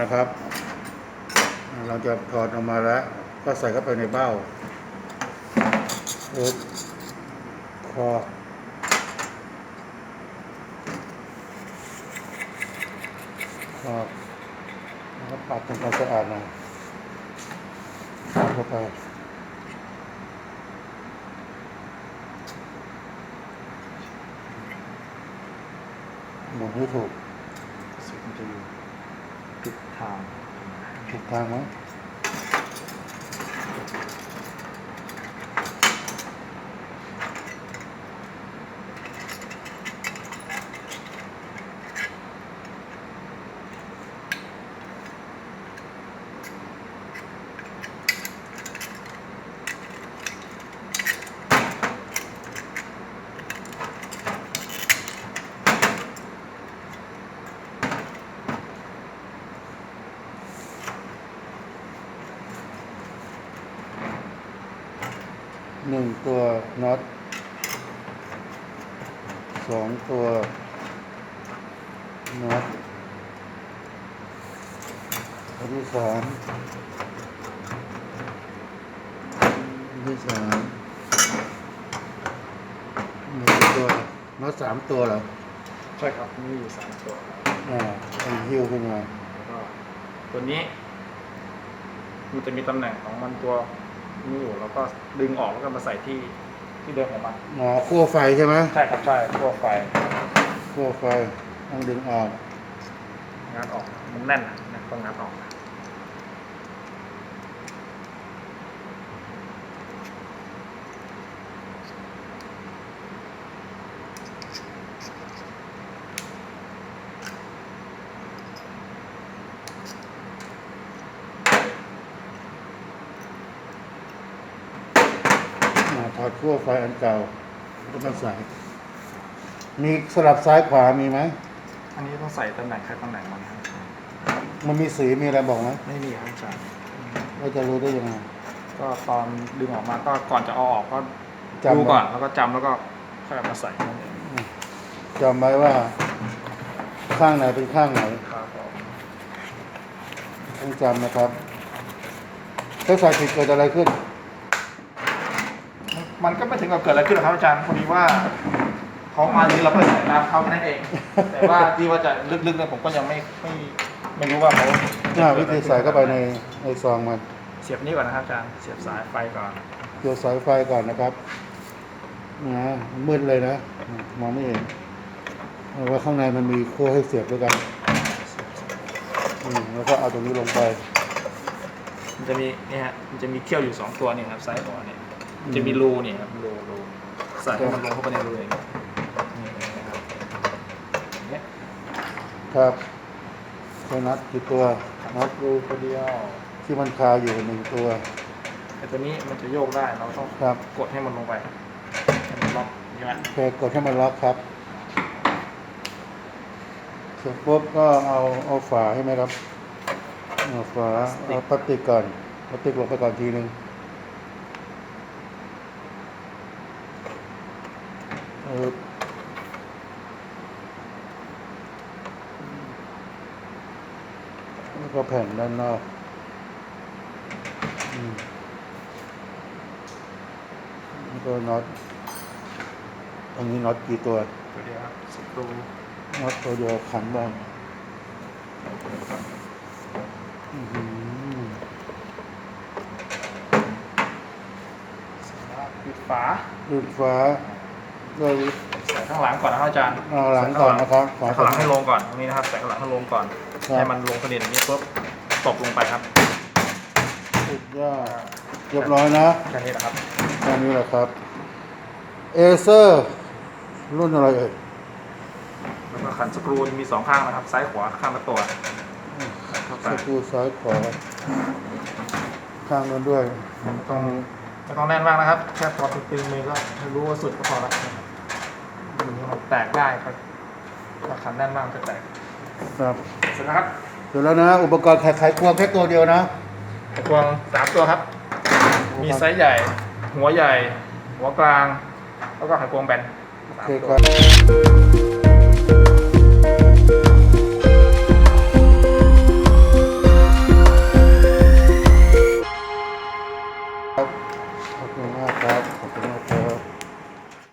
นะครับ เราจะถอดออกมาแล้ว ก็ใส่เข้าไปในเบ้าปึ๊บคอคอแล้วก็ปัดทำความสะอาดหน่อยเข้าไปหมุนให้ถูกสุดมันจะอยู่ ทิศทางถูกทางไหม หนึ่งตัวน็อตสองตัวน็อตอันที่สามอันที่สามหนึ่งตัวน็อตสามตัวเหรอใช่ครับมีอยู่สามตัวอ่าเอาหิ้วขึ้นมาแล้วก็ตัวนี้ มันจะมีตำแหน่งของมันตัว นี้อยู่แล้วก็ดึงออกแล้วก็มาใส่ที่ที่เดิมของมันหมอขั้วไฟใช่ไหมใช่ครับใช่พวกไฟขั้วไฟต้องดึงออกงานออกมันแน่นนะต้องงานออก ดขั้วไฟอันเก่าก็มาใส่ มีสลับซ้ายขวามีไหม อันนี้ต้องใส่ตำแหน่งใครตำแหน่งมันครับ มันมีสีมีอะไรบอกไหมไม่มีครับอาจารย์เราจะรู้ได้ยังไง ก็ตอนดึงออกมาก็ก่อนจะเอาออกก็จำดูไว้ก่อนแล้วก็จำแล้วก็ค่อยเอามาใส่นั่นเองจำไว้ว่า ข้างไหนเป็นข้างไหน ครับผมต้องจำนะครับ ถ้าใส่ผิดเกิดอะไรขึ้น มันก็ไม่ถึงกับเกิดอะไรขึ้นหรอกครับอาจารย์พอดีว่าเขามาที่เราเพิ่งใส่น้ำเขานั่นเอง แต่ว่าที่ว่าจะลึกๆเนี่ยผมก็ยังไม่ไม่ไม่รู้ว่าเขาหน้าวิธีใส่เข้าไปในในซองมันเสียบนี้ก่อนนะครับอาจารย์เสียบสายไฟก่อนเกี่ยวสายไฟก่อนนะครับนะมืดเลยนะมองไม่เห็นเพราะว่าข้างในมันมีขั้วให้เสียบด้วยกันอืมแล้วก็เอาตรงนี้ลงไป มันจะมีเนี่ยฮะมันจะมีเขี้ยวอยู่สองตัวเนี่ยครับซ้ายขวาเนี่ยมัน จะมีรูเนี่ยครับรูรูใส่ให้มันลงเข้าไปในรูเองนี่นะครับอย่างเงี้ยครับใช้น็อตกี่ตัวน็อตรูตัวเดียว ที่มันคาอยู่หนึ่งตัว ไอ้ตัวนี้มันจะโยกได้เราต้องครับ กดให้มันลงไปให้มันล็อกใช่ไหมโอเคกดให้มันล็อกครับ เสร็จปุ๊บก็เอาเอาฝาให้ไหมครับเอาฝาเอาพลาสติกก่อนพลาสติกลงไปก่อนทีนึงเออ แล้วก็แผ่นด้านนอกอืมแล้วก็น็อตอันนี้น็อตกี่ตัว ตัวเดียวครับสกรูน็อตตัวเดียวขันบ้างอื้อหือปิดฝาดูดฟ้า ด้วยใส่ข้างหลังก่อนนะครับอาจารย์เอาหลังก่อนนะครับใส่ข้างหลังให้ลงก่อนตรงนี้นะครับใส่ข้างหลังให้ลงก่อนครับให้มันลงสนิทอย่างนี้ปุ๊บตกลงไปครับสุดยอดเรียบร้อยนะแค่นี้นะครับแค่นี้แหละครับเอเซอร์รุ่นอะไรเอ่ยแล้วก็ขันสกรูจะมีสองข้างนะครับ ซ้ายขวาข้างละตัวเข้าสไปกรูซ้ายขวาข้างนั้นด้วยต้องไม่ต้องแน่นมากนะครับ แค่พอตึงๆมือก็ให้รู้ว่าสุดก็พอแล้ว มันแตกได้ครับถ้าขันแน่นมากจะแตกครับเสร็จแล้วครับเสร็จแล้วนะ อุปกรณ์ไขไขควงแค่ตัวเดียวนะไขควงสามตัวครับ มีไซส์ใหญ่ หัวใหญ่ หัวกลาง แล้วก็ไขควงแบนโอสามเคตัคว รับ